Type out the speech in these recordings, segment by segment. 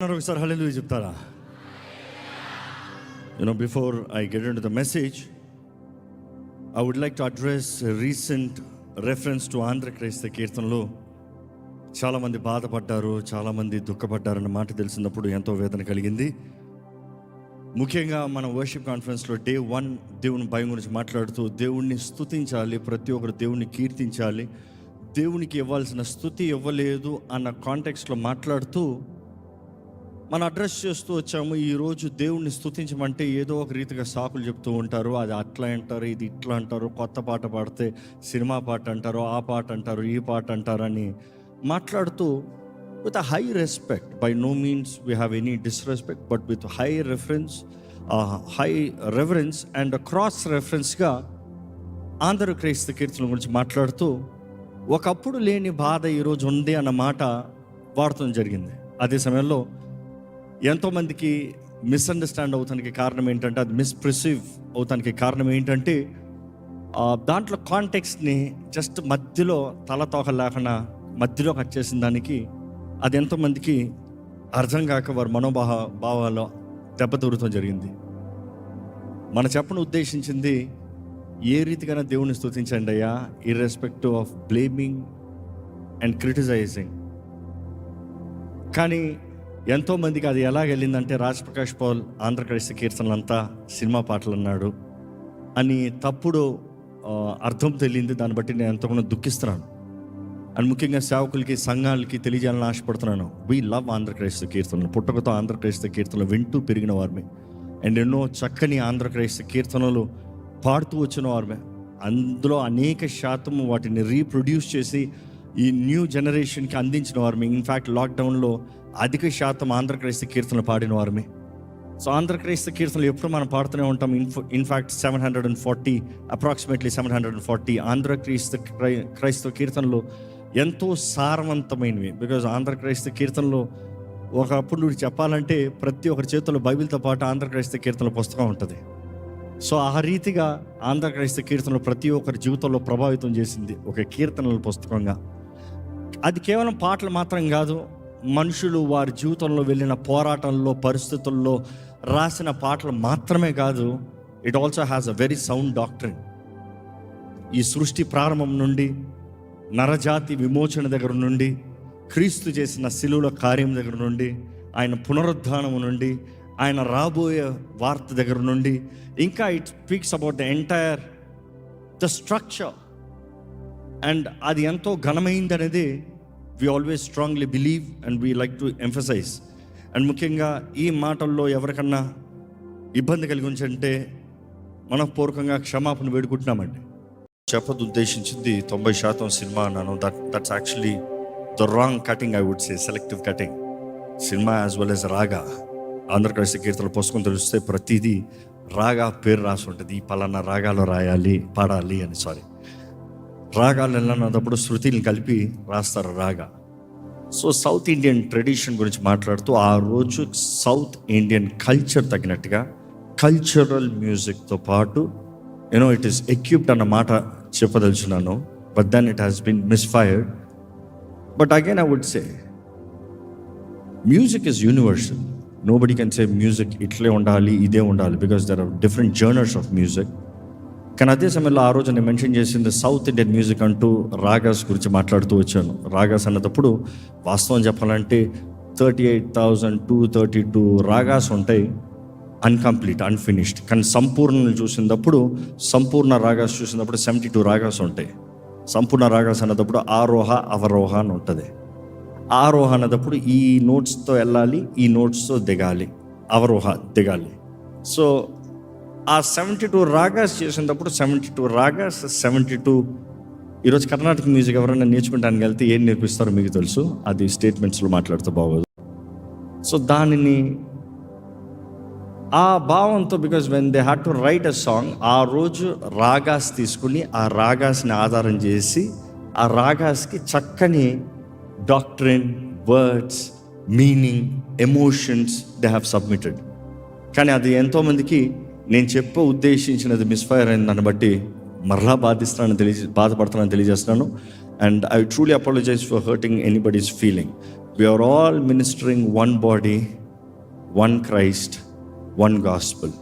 ఒకసారి హలో చెప్తారా? You know before I get into the message I would like to address recent reference to ఆంధ్రక్రైస్త కీర్తనలో చాలామంది బాధపడ్డారు చాలామంది దుఃఖపడ్డారన్న మాట తెలిసినప్పుడు ఎంతో వేదన కలిగింది. ముఖ్యంగా మన వర్షిప్ కాన్ఫరెన్స్లో డే వన్ దేవుని భయం గురించి మాట్లాడుతూ దేవుణ్ణి స్థుతించాలి ప్రతి ఒక్కరు దేవుణ్ణి కీర్తించాలి దేవునికి ఇవ్వాల్సిన స్థుతి ఇవ్వలేదు అన్న కాంటెక్స్లో మాట్లాడుతూ మనం అడ్రస్ చేస్తూ వచ్చాము. ఈరోజు దేవుణ్ణి స్తుతించమంటే ఏదో ఒక రీతిగా సాకులు చెప్తూ ఉంటారు. అది అట్లా అంటారు ఇది ఇట్లా అంటారు కొత్త పాట పాడితే సినిమా పాట అంటారు ఆ పాట అంటారు ఈ పాట అంటారని మాట్లాడుతూ with a high respect by no means we have any disrespect but with high reference high reference and cross రెఫరెన్స్గా Andhra Kraista కీర్తన గురించి మాట్లాడుతూ ఒకప్పుడు లేని బాధ ఈరోజు ఉంది అన్న మాట వాడటం జరిగింది. అదే సమయంలో ఎంతోమందికి మిస్అండర్స్టాండ్ అవుతానికి కారణం ఏంటంటే అది మిస్ప్రిసీవ్ అవుతానికి కారణం ఏంటంటే దాంట్లో కాంటెక్స్ట్ని జస్ట్ మధ్యలో తలతోక లేకుండా మధ్యలో కట్ చేసిన దానికి అది ఎంతోమందికి అర్థం కాక వారి మనోభావ భావాల్లో దెబ్బతూరటం జరిగింది. మన చెప్పను ఉద్దేశించింది ఏ రీతిగానే దేవుని స్తుతించండి అయ్యా irrespective of blaming and criticising కానీ ఎంతోమందికి అది ఎలా వెళ్ళిందంటే రాజ్ ప్రకాష్ పౌల్ ఆంధ్రప్రదేశ్ కీర్తనలంతా సినిమా పాటలు అన్నాడు అని తప్పుడు అర్థం తెలియంది దాన్ని బట్టి నేను ఎంతగానో దుఃఖిస్తున్నాను. అండ్ ముఖ్యంగా సేవకులకి సంఘాలకి తెలియజేయాలని ఆశపడుతున్నాను. వీ లవ్ ఆంధ్రప్రదేశ్ కీర్తనలు. పుట్టకతో ఆంధ్రప్రదేశ్ కీర్తనలు వింటూ పెరిగిన వారిమే. అండ్ ఎన్నో చక్కని ఆంధ్రప్రదేశ్ కీర్తనలు పాడుతూ వచ్చిన వారిమే. అందులో అనేక శాతం వాటిని రీప్రొడ్యూస్ చేసి ఈ న్యూ జనరేషన్కి అందించిన వారిమే. ఇన్ఫ్యాక్ట్ లాక్డౌన్లో అధిక శాతం ఆంధ్రక్రైస్త కీర్తనలు పాడిన వారమే. సో ఆంధ్రక్రైస్త కీర్తనలు ఎప్పుడు మనం పాడుతూనే ఉంటాం. Info in fact seven hundred and forty approximately seven hundred and forty ఆంధ్రక్రీస్తు క్రై క్రైస్తవ కీర్తనలు ఎంతో సారవంతమైనవి. బికాజ్ ఆంధ్రక్రైస్త కీర్తనలు కీర్తనలో ఒకప్పుడు నువ్వు చెప్పాలంటే ప్రతి ఒక్కరి చేతుల్లో బైబిల్తో పాటు ఆంధ్రక్రైస్త కీర్తనల పుస్తకం ఉంటుంది. సో ఆ రీతిగా ఆంధ్రక్రైస్త కీర్తనలు ప్రతి ఒక్కరి జీవితంలో ప్రభావితం చేసింది ఒక కీర్తనల పుస్తకంగా. అది కేవలం పాటలు మాత్రం కాదు మనుషులు వారి జీవితంలో వెళ్ళిన పోరాటంలో పరిస్థితుల్లో రాసిన పాటలు మాత్రమే కాదు it also has a very sound doctoring ఈ సృష్టి ప్రారంభం నుండి నరజాతి విమోచన దగ్గర నుండి క్రీస్తు చేసిన శిలువుల కార్యం దగ్గర నుండి ఆయన పునరుద్ధానం నుండి ఆయన రాబోయే వార్త దగ్గర నుండి ఇంకా it speaks about the entire the structure and అది ఎంతో ఘనమైంది అనేది we always strongly believe and we like to emphasise and ముఖ్యంగా ఈ మాటల్లో ఎవరికన్నా ఇబ్బంది కలిగి ఉంచంటే మనఃపూర్వకంగా క్షమాపణ వేడుకుంటున్నామండి. చెప్పదు ఉద్దేశించింది తొంభై శాతం సినిమా అన్నాను that that's actually the wrong cutting I would say selective cutting cinema as well as raga. Andhra Pradesh కీర్తన పుస్తకం తెలిస్తే ప్రతిదీ రాగా పేరు రాసి ఉంటుంది. ఈ పలానా రాగాలు రాయాలి పాడాలి అని సారీ రాగాలు వెళ్ళినప్పుడు శృతిని కలిపి రాస్తారు రాగా. సో సౌత్ ఇండియన్ ట్రెడిషన్ గురించి మాట్లాడుతూ ఆ రోజు సౌత్ ఇండియన్ కల్చర్ తగినట్టుగా కల్చరల్ మ్యూజిక్తో పాటు you know it is equipped అన్న మాట చెప్పదలుచున్నాను but then it has been misfired but again I would say music is universal nobody can say music ఇట్లే ఉండాలి ఇదే ఉండాలి because there are different genres of music కానీ అదే సమయంలో ఆ రోజు నేను మెన్షన్ చేసింది సౌత్ ఇండియన్ మ్యూజిక్ అంటూ రాగాస్ గురించి మాట్లాడుతూ వచ్చాను. రాగాస్ అన్నప్పుడు వాస్తవం చెప్పాలంటే thirty eight thousand two thirty two ragas ఉంటాయి అన్కంప్లీట్ అన్ఫినిష్డ్. కానీ సంపూర్ణ చూసినప్పుడు సంపూర్ణ రాగాస్ చూసినప్పుడు సెవెంటీ టూ రాగాస్ ఉంటాయి. సంపూర్ణ రాగాస్ అన్నప్పుడు ఆరోహ అవరోహ అని ఉంటుంది. ఆరోహ అన్నప్పుడు ఈ నోట్స్తో వెళ్ళాలి ఈ నోట్స్తో దిగాలి అవరోహ దిగాలి. సో ఆ సెవెంటీ టూ రాగాస్ చేసినప్పుడు seventy two ragas seventy two ఈరోజు కర్ణాటక మ్యూజిక్ ఎవరైనా నేర్చుకుంటానికి వెళ్తే ఏం నేర్పిస్తారో మీకు తెలుసు. అది స్టేట్మెంట్స్లో మాట్లాడుతూ బాగోదు. సో దానిని ఆ భావంతో because when they had to write a song ఆ రోజు రాగాస్ తీసుకుని ఆ రాగాస్ని ఆధారం చేసి ఆ రాగాస్కి చక్కని doctrine words meaning emotions they have submitted కానీ అది ఎంతోమందికి నేను చెప్ప ఉద్దేశించినది మిస్ఫైర్ అయిన దాన్ని బట్టి మరలా బాధిస్తున్నాను తెలియ బాధపడుతున్నాను తెలియజేస్తున్నాను. And I truly apologise for hurting anybody's feeling we are all ministering one body one Christ one gospel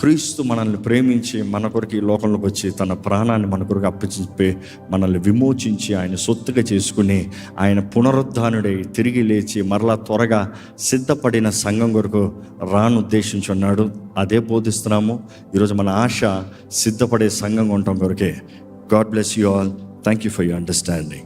క్రీస్తు మనల్ని ప్రేమించి మన కొరకు ఈ లోకంలోకి వచ్చి తన ప్రాణాన్ని మన కొరకు అప్పచెప్పి మనల్ని విమోచించి ఆయన సొత్తుగా చేసుకుని ఆయన పునరుద్ధానుడై తిరిగి లేచి మరలా త్వరగా సిద్ధపడిన సంఘం కొరకు రానుద్దేశించున్నాడు అదే బోధిస్తున్నాము. ఈరోజు మన ఆశ సిద్ధపడే సంఘం ఉండటం కొరకే. God bless you all thank you for you understanding